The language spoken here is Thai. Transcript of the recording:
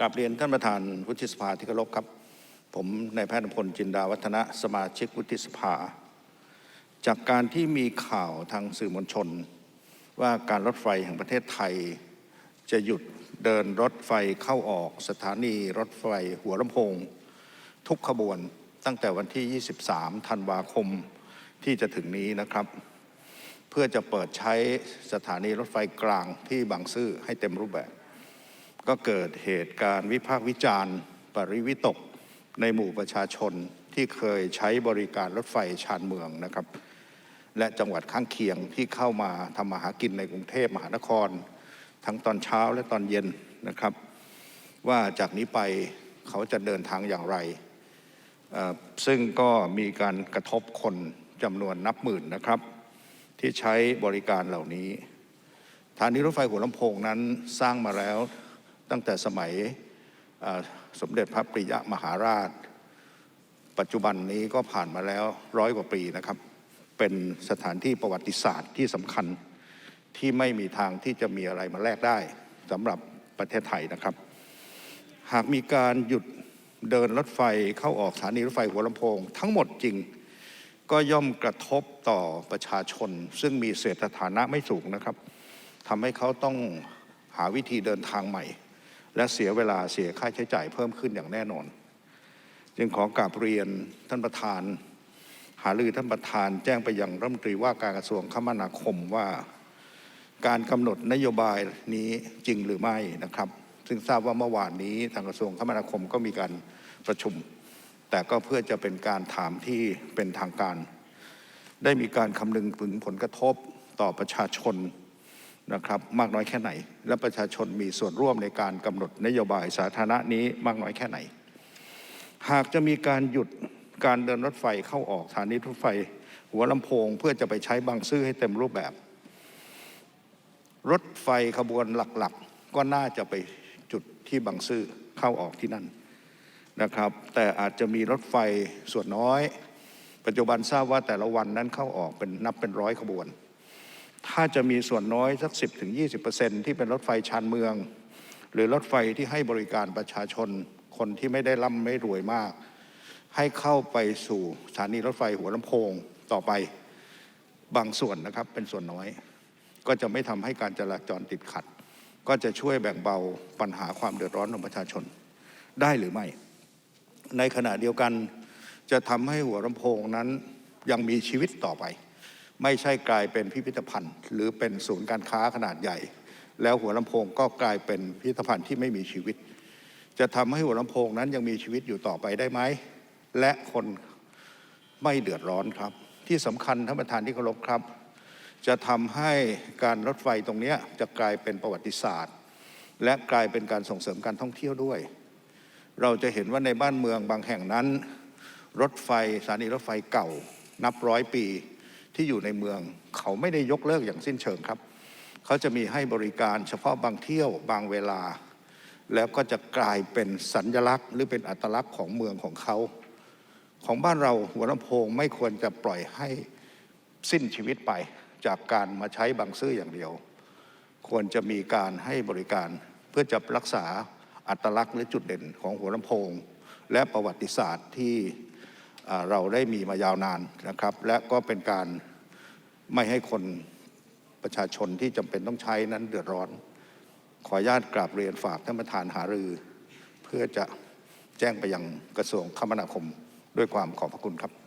กราบเรียนท่านประธานวุฒิสภาที่เคารพครับ ผมนายแพทย์พลจินดาวัฒนะสมาชิกวุฒิสภา จากการที่มีข่าวทางสื่อมวลชน ว่าการรถไฟแห่งประเทศไทย จะหยุดเดินรถไฟเข้าออกสถานีรถไฟหัวลำโพง ทุกขบวนตั้งแต่วันที่ 23 ธันวาคมที่จะถึงนี้นะครับ เพื่อจะเปิดใช้สถานีรถไฟกลางที่บางซื่อให้เต็มรูปแบบ ก็เกิดเหตุการณ์วิพากษ์วิจารณ์ ปริวิตกในหมู่ประชาชนที่เคยใช้บริการรถไฟชานเมืองนะครับ และจังหวัดข้างเคียงที่เข้ามาทำมาหากินในกรุงเทพมหานคร ทั้งตอนเช้าและตอนเย็นนะครับ ว่าจากนี้ไปเขาจะเดินทางอย่างไร ซึ่งก็มีการกระทบคนจำนวนนับหมื่นนะครับ ที่ใช้บริการเหล่านี้สถานีรถไฟหัวลำโพงนั้นสร้างมาแล้ว ตั้งแต่สมัยสมเด็จพระปริยมหาราช ปัจจุบันนี้ก็ผ่านมาแล้วร้อยกว่าปีนะครับ เป็นสถานที่ประวัติศาสตร์ที่สำคัญที่ไม่มีทางที่จะมีอะไรมาแลกได้สำหรับประเทศไทยนะครับ หากมีการหยุดเดินรถไฟเข้าออกสถานีรถไฟหัวลำโพง ทั้งหมดจริงก็ย่อมกระทบต่อประชาชน ซึ่งมีเศรษฐฐานะไม่สูงนะครับทำให้เขาต้องหาวิธีเดินทางใหม่ และเสียเวลาเสียค่าใช้จ่ายเพิ่มขึ้นอย่างแน่นอน จึงขอกราบเรียนท่านประธาน หารือท่านประธานแจ้งไปยังรัฐมนตรีว่าการกระทรวงคมนาคมว่า การกำหนดนโยบายนี้จริงหรือไม่นะครับ ซึ่งทราบว่าเมื่อวานนี้ทางกระทรวงคมนาคมก็มีการประชุม แต่ก็เพื่อจะเป็นการถามที่เป็นทางการ ได้มีการคำนึงถึงผลกระทบต่อประชาชน นะครับมากน้อยแค่ไหน และประชาชนมีส่วนร่วมในการกำหนดนโยบายสาธารณะนี้มากน้อยแค่ไหน หากจะมีการหยุดการเดินรถไฟเข้าออกสถานีรถไฟ หัวลำโพงเพื่อจะไปใช้บางซื่อให้เต็มรูปแบบ รถไฟขบวนหลักๆ ก็น่าจะไปจุดที่บางซื่อเข้าออกที่นั่นนะครับ แต่อาจจะมีรถไฟส่วนน้อย ปัจจุบันทราบว่าแต่ละวันนั้นเข้าออกเป็นนับเป็นร้อยขบวน ถ้าจะมีส่วนน้อยสัก 10ถึง20ที่เป็นรถไฟชานเมือง หรือรถไฟที่ให้บริการประชาชน คนที่ไม่ได้ร่ำไม่รวยมาก ให้เข้าไปสู่สถานีรถไฟหัวลำโพงต่อไปบางส่วนนะครับเป็นส่วนน้อย ก็จะไม่ทำให้การจราจรติดขัด ก็จะช่วยแบ่งเบาปัญหาความเดือดร้อนของประชาชนได้หรือไม่ ในขณะเดียวกันจะทำให้หัวลำโพงนั้นยังมีชีวิตต่อไป ไม่ใช่กลายเป็นพิพิธภัณฑ์ หรือเป็นศูนย์การค้าขนาดใหญ่ แล้วหัวลำโพงก็กลายเป็นพิพิธภัณฑ์ที่ไม่มีชีวิต จะทำให้หัวลำโพงนั้นยังมีชีวิตอยู่ต่อไปได้ไหมและคนไม่เดือดร้อนครับ ที่สำคัญท่านประธานที่เคารพครับ จะทำให้การรถไฟตรงนี้จะกลายเป็นประวัติศาสตร์ และกลายเป็นการส่งเสริมการท่องเที่ยวด้วย เราจะเห็นว่าในบ้านเมืองบางแห่งนั้น รถไฟสถานีรถไฟเก่า นับร้อยปี ที่อยู่ในเมือง เขาไม่ได้ยกเลิกอย่างสิ้นเชิงครับ เขาจะมีให้บริการเฉพาะบางเที่ยวบางเวลา แล้วก็จะกลายเป็นสัญลักษณ์ หรือเป็นอัตลักษณ์ของเมืองของเขา ของบ้านเราหัวลำโพงไม่ควรจะปล่อยให้สิ้นชีวิตไปจากการมาใช้บางซื่ออย่างเดียว ควรจะมีการให้บริการเพื่อจะรักษาอัตลักษณ์หรือจุดเด่นของหัวลำโพง และประวัติศาสตร์ที่ เราได้มีมายาวนานนะครับ และก็เป็นการไม่ให้คนประชาชนที่จำเป็นต้องใช้นั้นเดือดร้อน ขออนุญาตกราบเรียนฝากท่านประธานหารือ เพื่อจะแจ้งไปยังกระทรวงคมนาคมด้วยความขอบพระคุณครับ